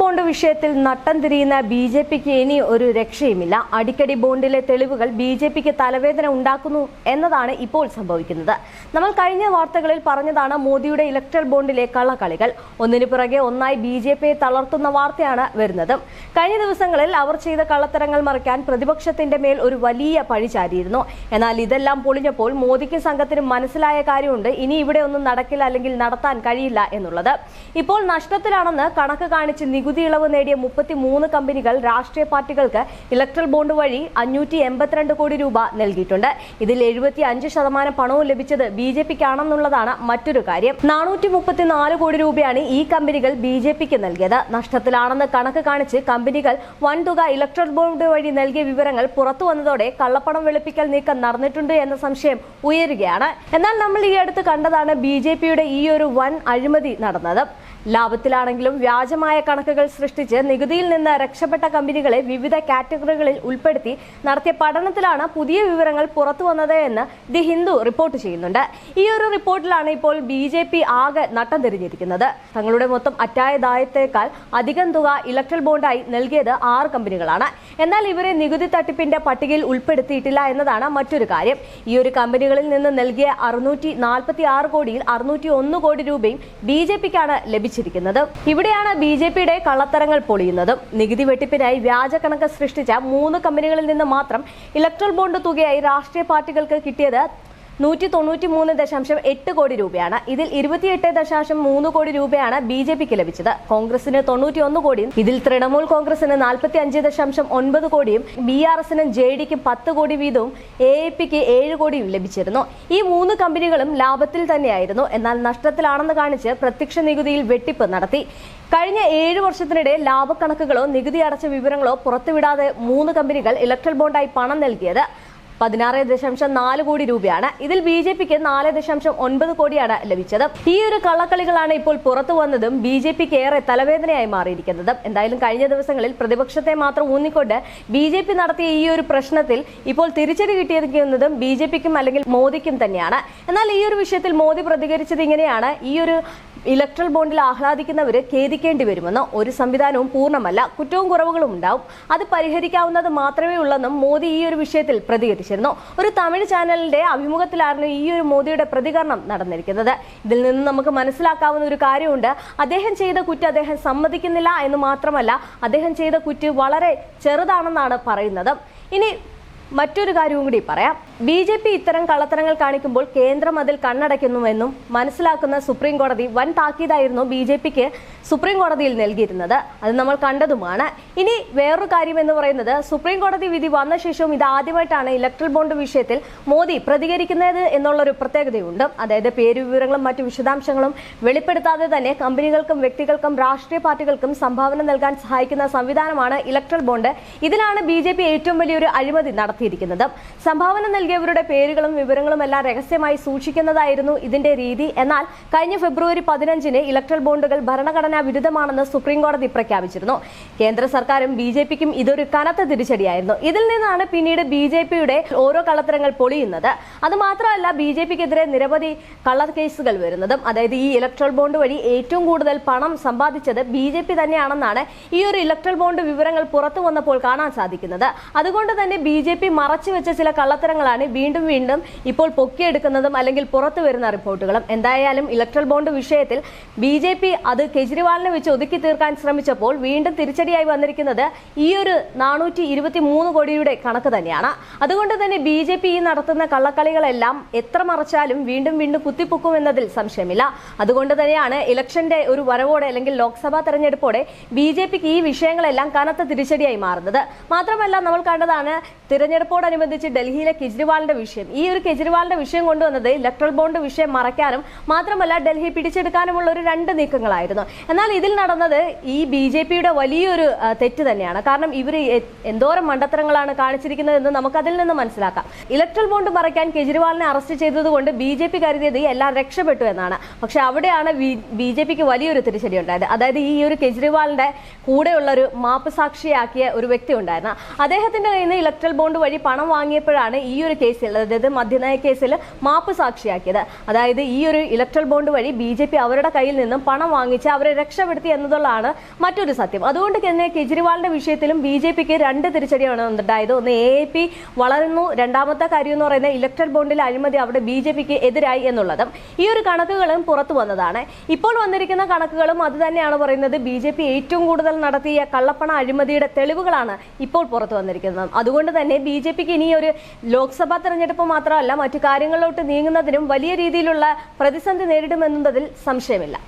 Bond വിഷയത്തിൽ നട്ടം തിരിയുന്ന ബി ജെ പിക്ക് ഇനി ഒരു രക്ഷയുമില്ല. അടിക്കടി ബോണ്ടിലെ തെളിവുകൾ ബി ജെ പിക്ക് തലവേദന ഉണ്ടാക്കുന്നു എന്നതാണ് ഇപ്പോൾ സംഭവിക്കുന്നത്. നമ്മൾ കഴിഞ്ഞ വാർത്തകളിൽ പറഞ്ഞതാണ് മോദിയുടെ ഇലക്ട്രൽ ബോണ്ടിലെ കള്ളക്കളികൾ. ഒന്നിനു പുറകെ ഒന്നായി ബി ജെ പിയെ തളർത്തുന്ന വാർത്തയാണ് വരുന്നത്. കഴിഞ്ഞ ദിവസങ്ങളിൽ അവർ ചെയ്ത കള്ളത്തരങ്ങൾ മറിക്കാൻ പ്രതിപക്ഷത്തിന്റെ മേൽ ഒരു വലിയ പഴി ചാരിയിരുന്നു. എന്നാൽ ഇതെല്ലാം പൊളിഞ്ഞപ്പോൾ മോദിക്കും സംഘത്തിനും മനസ്സിലായ കാര്യമുണ്ട്. ഇനി ഇവിടെ ഒന്നും നടക്കില്ല അല്ലെങ്കിൽ നടത്താൻ കഴിയില്ല എന്നുള്ളത്. ഇപ്പോൾ നഷ്ടത്തിലാണെന്ന് കണക്ക് കാണിച്ച് നികുതി ഇളവ് നേടിയ മുപ്പത്തി മൂന്ന് കമ്പനികൾ രാഷ്ട്രീയ പാർട്ടികൾക്ക് ഇലക്ട്രൽ ബോണ്ട് വഴി അഞ്ഞൂറ്റി എൺപത്തിരണ്ട് കോടി രൂപ നൽകിയിട്ടുണ്ട്. ഇതിൽ എഴുപത്തി അഞ്ച് ശതമാനം പണവും ലഭിച്ചത് ബി ജെ പിക്കാണെന്നുള്ളതാണ് മറ്റൊരു കാര്യം. നാനൂറ്റി മുപ്പത്തിനാല് കോടി രൂപയാണ് ഈ കമ്പനികൾ ബി ജെ പിക്ക് നൽകിയത്. നഷ്ടത്തിലാണെന്ന് കണക്ക് കാണിച്ച് കമ്പനികൾ വൻതുക ഇലക്ട്രൽ ബോണ്ട് വഴി നൽകിയ വിവരങ്ങൾ പുറത്തു വന്നതോടെ കള്ളപ്പണം വെളുപ്പിക്കൽ നീക്കം നടന്നിട്ടുണ്ട് എന്ന സംശയം ഉയരുകയാണ്. എന്നാൽ നമ്മൾ ഈ അടുത്ത് കണ്ടതാണ് ബി ജെ പിയുടെ ഈ ഒരു വൻ അഴിമതി നടന്നത്. ലാഭത്തിലാണെങ്കിലും വ്യാജമായ കണക്കുകൾ സൃഷ്ടിച്ച് നികുതിയിൽ നിന്ന് രക്ഷപ്പെട്ട കമ്പനികളെ വിവിധ കാറ്റഗറികളിൽ ഉൾപ്പെടുത്തി നടത്തിയ പഠനത്തിലാണ് പുതിയ വിവരങ്ങൾ പുറത്തു വന്നത് എന്ന് ദി ഹിന്ദു റിപ്പോർട്ട് ചെയ്യുന്നുണ്ട്. ഈ ഒരു റിപ്പോർട്ടിലാണ് ഇപ്പോൾ ബി ജെ പി ആകെ നട്ടം തിരിഞ്ഞിരിക്കുന്നത്. തങ്ങളുടെ മൊത്തം അറ്റായദായത്തേക്കാൾ അധികം തുക ഇലക്ട്രൽ ബോണ്ടായി നൽകിയത് ആറ് കമ്പനികളാണ്. എന്നാൽ ഇവരെ നികുതി തട്ടിപ്പിന്റെ പട്ടികയിൽ ഉൾപ്പെടുത്തിയിട്ടില്ല എന്നതാണ് മറ്റൊരു കാര്യം. ഈ ഒരു കമ്പനികളിൽ നിന്ന് നൽകിയ അറുന്നൂറ്റി നാൽപ്പത്തി ആറ് കോടിയിൽ അറുന്നൂറ്റി ഒന്ന് കോടി രൂപയും ബി ജെ പിക്കാണ് ലഭിച്ചിരിക്കുന്നത്. ഇവിടെയാണ് ബി ജെ പിയുടെ കള്ളത്തരങ്ങൾ പൊളിയുന്നതും നികുതി വെട്ടിപ്പിനായി വ്യാജ കണക്ക് സൃഷ്ടിച്ച മൂന്ന് കമ്പനികളിൽ നിന്ന് മാത്രം ഇലക്ട്രൽ ബോണ്ട് തുകയായി രാഷ്ട്രീയ പാർട്ടികൾക്ക് കിട്ടിയത് നൂറ്റി തൊണ്ണൂറ്റി മൂന്ന് ദശാംശം എട്ട് കോടി രൂപയാണ്. ഇതിൽ ഇരുപത്തിയെട്ട് ദശാംശം മൂന്ന് കോടി രൂപയാണ് ബി ജെ പിക്ക് ലഭിച്ചത്. കോൺഗ്രസിന് തൊണ്ണൂറ്റി ഒന്ന് കോടിയും ഇതിൽ തൃണമൂൽ കോൺഗ്രസിന് നാൽപ്പത്തി അഞ്ച് ദശാംശം ഒൻപത് കോടിയും ബി ആർ എസിനും ജെ ഡിക്കും പത്ത് കോടി വീതവും എ എ പിക്ക് ഏഴ് കോടിയും ലഭിച്ചിരുന്നു. ഈ മൂന്ന് കമ്പനികളും ലാഭത്തിൽ തന്നെയായിരുന്നു. എന്നാൽ നഷ്ടത്തിലാണെന്ന് കാണിച്ച് പ്രത്യക്ഷ നികുതിയിൽ വെട്ടിപ്പ് നടത്തി. കഴിഞ്ഞ ഏഴ് വർഷത്തിനിടെ ലാഭക്കണക്കുകളോ നികുതി അടച്ച വിവരങ്ങളോ പുറത്തുവിടാതെ മൂന്ന് കമ്പനികൾ ഇലക്ട്രൽ ബോണ്ടായി പണം നൽകിയത്. പതിനാറ് ദശാംശം നാല് കോടി രൂപയാണ്. ഇതിൽ ബി ജെ പിക്ക് നാല് ദശാംശം ഒൻപത് കോടിയാണ് ലഭിച്ചത്. ഈ ഒരു കള്ളക്കളികളാണ് ഇപ്പോൾ പുറത്തു വന്നതും ബി ജെ പിക്ക് ഏറെ തലവേദനയായി മാറിയിരിക്കുന്നത്. എന്തായാലും കഴിഞ്ഞ ദിവസങ്ങളിൽ പ്രതിപക്ഷത്തെ മാത്രം ഊന്നിക്കൊണ്ട് ബി ജെ പി നടത്തിയ ഈ ഒരു പ്രശ്നത്തിൽ ഇപ്പോൾ തിരിച്ചടി കിട്ടിയിരിക്കുന്നതും ബി ജെ പിക്കും അല്ലെങ്കിൽ മോദിക്കും തന്നെയാണ്. എന്നാൽ ഈ ഒരു വിഷയത്തിൽ മോദി പ്രതികരിച്ചത് ഇങ്ങനെയാണ്. ഈ ഒരു ഇലക്ട്രൽ ബോണ്ടിൽ ആഹ്ലാദിക്കുന്നവർ ഖേദിക്കേണ്ടി വരുമെന്ന് ഒരു സംവിധാനവും പൂർണമല്ല കുറ്റവും കുറവുകളും ഉണ്ടാവും. അത് പരിഹരിക്കാവുന്നത് മാത്രമേ ഉള്ളെന്നും മോദി ഈ ഒരു വിഷയത്തിൽ പ്രതികരിച്ചിരുന്നു. ഒരു തമിഴ് ചാനലിന്റെ അഭിമുഖത്തിലായിരുന്നു ഈ ഒരു മോദിയുടെ പ്രതികരണം നടന്നിരിക്കുന്നത്. ഇതിൽ നിന്ന് നമുക്ക് മനസ്സിലാക്കാവുന്ന ഒരു കാര്യമുണ്ട്. അദ്ദേഹം ചെയ്ത കുറ്റം അദ്ദേഹം സമ്മതിക്കുന്നില്ല എന്ന് മാത്രമല്ല അദ്ദേഹം ചെയ്ത കുറ്റ് വളരെ ചെറുതാണെന്നാണ് പറയുന്നത്. ഇനി മറ്റൊരു കാര്യവും കൂടി പറയാം. ബി ജെ പി ഇത്തരം കള്ളത്തരങ്ങൾ കാണിക്കുമ്പോൾ കേന്ദ്രം അതിൽ കണ്ണടയ്ക്കുന്നുവെന്നും മനസ്സിലാക്കുന്ന സുപ്രീം കോടതി വൻ താക്കീതായിരുന്നു ബി ജെ പിക്ക് സുപ്രീം കോടതിയിൽ നൽകിയിരുന്നത്. അത് നമ്മൾ കണ്ടതുമാണ്. ഇനി വേറൊരു കാര്യം എന്ന് പറയുന്നത് സുപ്രീം കോടതി വിധി വന്ന ശേഷവും ഇത് ആദ്യമായിട്ടാണ് ഇലക്ട്രൽ ബോണ്ട് വിഷയത്തിൽ മോദി പ്രതികരിക്കുന്നത് എന്നുള്ളൊരു പ്രത്യേകതയുണ്ട്. അതായത് പേരുവിവരങ്ങളും മറ്റു വിശദാംശങ്ങളും വെളിപ്പെടുത്താതെ തന്നെ കമ്പനികൾക്കും വ്യക്തികൾക്കും രാഷ്ട്രീയ പാർട്ടികൾക്കും സംഭാവന നൽകാൻ സഹായിക്കുന്ന സംവിധാനമാണ് ഇലക്ട്രൽ ബോണ്ട്. ഇതിലാണ് ബി ഏറ്റവും വലിയൊരു അഴിമതി നടത്തിയിരിക്കുന്നത്. സംഭാവന നൽകിയവരുടെ പേരുകളും വിവരങ്ങളും എല്ലാം രഹസ്യമായി സൂക്ഷിക്കുന്നതായിരുന്നു ഇതിന്റെ രീതി. എന്നാൽ കഴിഞ്ഞ ഫെബ്രുവരി പതിനഞ്ചിന് ഇലക്ട്രൽ ബോണ്ടുകൾ ഭരണഘടനാ വിരുദ്ധമാണെന്ന് സുപ്രീംകോടതി പ്രഖ്യാപിച്ചിരുന്നു. കേന്ദ്ര സർക്കാരും ബി ജെ പിക്കും ഇതൊരു കനത്ത തിരിച്ചടിയായിരുന്നു. ഇതിൽ നിന്നാണ് പിന്നീട് ബി ജെ പിയുടെ ഓരോ കള്ളത്തരങ്ങൾ പൊളിയുന്നത്. അത് മാത്രമല്ല ബി ജെ പിക്കെതിരെ നിരവധി കള്ളക്കേസുകൾ വരുന്നതും അതായത് ഈ ഇലക്ട്രൽ ബോണ്ട് വഴി ഏറ്റവും കൂടുതൽ പണം സമ്പാദിച്ചത് ബി ജെ പി തന്നെയാണെന്നാണ് ഈ ഒരു ഇലക്ട്രൽ ബോണ്ട് വിവരങ്ങൾ പുറത്തു വന്നപ്പോൾ കാണാൻ സാധിക്കുന്നത്. അതുകൊണ്ട് തന്നെ ബി ജെ പി മറച്ചു വെച്ച ചില കള്ളത്തരങ്ങളാണ് വീണ്ടും വീണ്ടും ഇപ്പോൾ പൊക്കിയെടുക്കുന്നതും അല്ലെങ്കിൽ പുറത്തു വരുന്ന റിപ്പോർട്ടുകളും. എന്തായാലും ഇലക്ട്രൽ ബോണ്ട് വിഷയത്തിൽ ബി ജെ പി അത് കെജ്രിവാളിനെ വെച്ച് ഒതുക്കി തീർക്കാൻ ശ്രമിച്ചപ്പോൾ വീണ്ടും തിരിച്ചടിയായി വന്നിരിക്കുന്നത് ഈ ഒരു നാനൂറ്റി ഇരുപത്തി മൂന്ന് കോടിയുടെ കണക്ക് തന്നെയാണ്. അതുകൊണ്ട് തന്നെ ബി ജെ പി ഈ നടത്തുന്ന കള്ളക്കളികളെല്ലാം എത്ര മറച്ചാലും വീണ്ടും വീണ്ടും കുത്തിപ്പൊക്കുമെന്നതിൽ സംശയമില്ല. അതുകൊണ്ട് തന്നെയാണ് ഇലക്ഷന്റെ ഒരു വരവോടെ അല്ലെങ്കിൽ ലോക്സഭാ തെരഞ്ഞെടുപ്പോടെ ബി ജെ പിക്ക് ഈ വിഷയങ്ങളെല്ലാം കനത്ത തിരിച്ചടിയായി മാറുന്നത്. മാത്രമല്ല നമ്മൾ കണ്ടതാണ് തിരഞ്ഞെടുപ്പോടനുബന്ധിച്ച് ഡൽഹിയിലെ കെജ്രിവാളിന്റെ വിഷയം. ഈ ഒരു കെജ്രിവാളിന്റെ വിഷയം കൊണ്ടുവന്നത് ഇലക്ട്രൽ ബോണ്ട് വിഷയം മറയ്ക്കാനും മാത്രമല്ല ഡൽഹി പിടിച്ചെടുക്കാനുമുള്ള ഒരു രണ്ട് നീക്കങ്ങളായിരുന്നു. എന്നാൽ ഇതിൽ നടന്നത് ഈ ബി ജെ പിയുടെ വലിയൊരു തെറ്റ് തന്നെയാണ്. കാരണം ഇവർ എന്തോരം മണ്ടത്തരങ്ങളാണ് കാണിച്ചിരിക്കുന്നതെന്ന് നമുക്ക് അതിൽ നിന്ന് മനസ്സിലാക്കാം. ഇലക്ട്രൽ ബോണ്ട് മറയ്ക്കാൻ കെജ്രിവാളിനെ അറസ്റ്റ് ചെയ്തതുകൊണ്ട് ബി ജെ പി കരുതിയത് എല്ലാം രക്ഷപ്പെട്ടു എന്നാണ്. പക്ഷെ അവിടെയാണ് ബി ജെ പിക്ക് വലിയൊരു തിരിച്ചടി ഉണ്ടായത്. അതായത് ഈ ഒരു കെജ്രിവാളിന്റെ കൂടെയുള്ള ഒരു മാപ്പ് സാക്ഷിയാക്കിയ ഒരു വ്യക്തി ഉണ്ടായിരുന്നു. അദ്ദേഹത്തിന്റെ കയ്യിൽ നിന്ന് ഇലക്ട്രൽ ബോണ്ട് വഴി പണം വാങ്ങിയപ്പോഴാണ് ഈ ഒരു കേസിൽ അതായത് മദ്യനയ കേസിൽ മാപ്പ് സാക്ഷിയാക്കിയത്. അതായത് ഈ ഒരു ഇലക്ട്രൽ ബോണ്ട് വഴി ബി ജെ പി അവരുടെ കയ്യിൽ നിന്നും പണം വാങ്ങിച്ച് അവരെ രക്ഷപ്പെടുത്തി എന്നതുള്ളതാണ് മറ്റൊരു സത്യം. അതുകൊണ്ട് തന്നെ കെജ്രിവാളിന്റെ വിഷയത്തിലും ബി ജെ പിക്ക് രണ്ട് തിരിച്ചടിയാണ് ഉണ്ടായത്. ഒന്ന് എ പി വളരുന്നു രണ്ടാമത്തെ കാര്യം എന്ന് പറയുന്നത് ഇലക്ട്രൽ ബോണ്ടിലെ അഴിമതി അവിടെ ബി ജെ പിക്ക് എതിരായി എന്നുള്ളതും. ഈ ഒരു കണക്കുകളും പുറത്തു വന്നതാണ്. ഇപ്പോൾ വന്നിരിക്കുന്ന കണക്കുകളും അത് തന്നെയാണ് പറയുന്നത് ബി ജെ പി ഏറ്റവും കൂടുതൽ നടത്തിയ കള്ളപ്പണ അഴിമതിയുടെ തെളിവുകളാണ് ഇപ്പോൾ പുറത്തു വന്നിരിക്കുന്നത്. അതുകൊണ്ട് തന്നെ ബി ജെ പിക്ക് ഇനി ഒരു ലോക്സഭാ തെരഞ്ഞെടുപ്പ് മാത്രമല്ല മറ്റു കാര്യങ്ങളിലോട്ട് നീങ്ങുന്നതിനും വലിയ രീതിയിലുള്ള പ്രതിസന്ധി നേരിടുമെന്നതിൽ സംശയമില്ല.